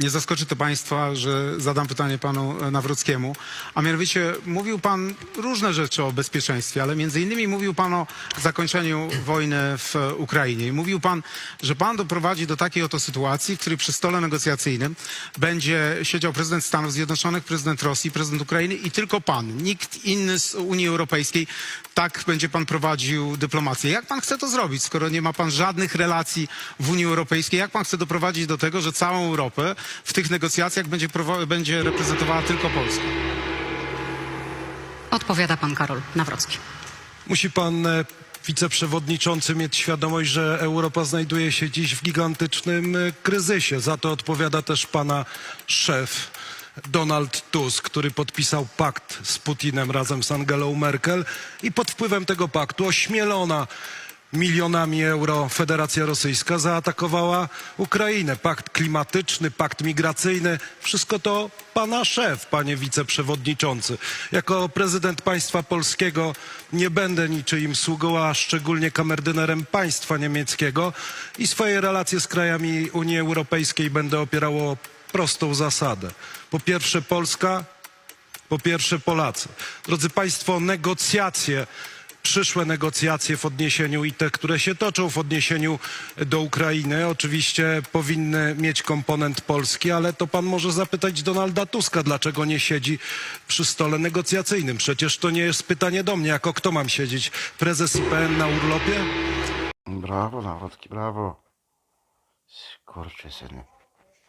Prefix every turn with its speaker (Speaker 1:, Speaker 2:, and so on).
Speaker 1: Nie zaskoczy to Państwa, że zadam pytanie panu Nawrockiemu. A mianowicie mówił pan różne rzeczy o bezpieczeństwie, ale między innymi mówił pan o zakończeniu wojny w Ukrainie. I mówił pan, że pan doprowadzi do takiej oto sytuacji, w której przy stole negocjacyjnym będzie siedział prezydent Stanów Zjednoczonych, prezydent Rosji, prezydent Ukrainy i tylko pan. Nikt inny z Unii Europejskiej. Tak będzie pan prowadził dyplomację. Jak pan chce to zrobić, skoro nie ma pan żadnych relacji w Unii Europejskiej? Jak pan chce doprowadzić do tego, że całą Europę w tych negocjacjach będzie, będzie reprezentowała tylko Polska?
Speaker 2: Odpowiada pan Karol Nawrocki.
Speaker 3: Musi pan e, wiceprzewodniczący mieć świadomość, że Europa znajduje się dziś w gigantycznym e, kryzysie. Za to odpowiada też pana szef Donald Tusk, który podpisał pakt z Putinem razem z Angelą Merkel i pod wpływem tego paktu ośmielona milionami euro Federacja Rosyjska zaatakowała Ukrainę. Pakt klimatyczny, pakt migracyjny, wszystko to pana szef, panie wiceprzewodniczący. Jako prezydent państwa polskiego nie będę niczyim sługą, a szczególnie kamerdynerem państwa niemieckiego i swoje relacje z krajami Unii Europejskiej będę opierał o prostą zasadę. Po pierwsze Polska, po pierwsze Polacy. Drodzy Państwo, negocjacje, przyszłe negocjacje w odniesieniu i te, które się toczą w odniesieniu do Ukrainy, oczywiście powinny mieć komponent polski, ale to pan może zapytać Donalda Tuska, dlaczego nie siedzi przy stole negocjacyjnym. Przecież to nie jest pytanie do mnie, jako kto mam siedzieć? Prezes IPN na urlopie?
Speaker 4: Brawo, Nawrocki, brawo. Kurczę syny.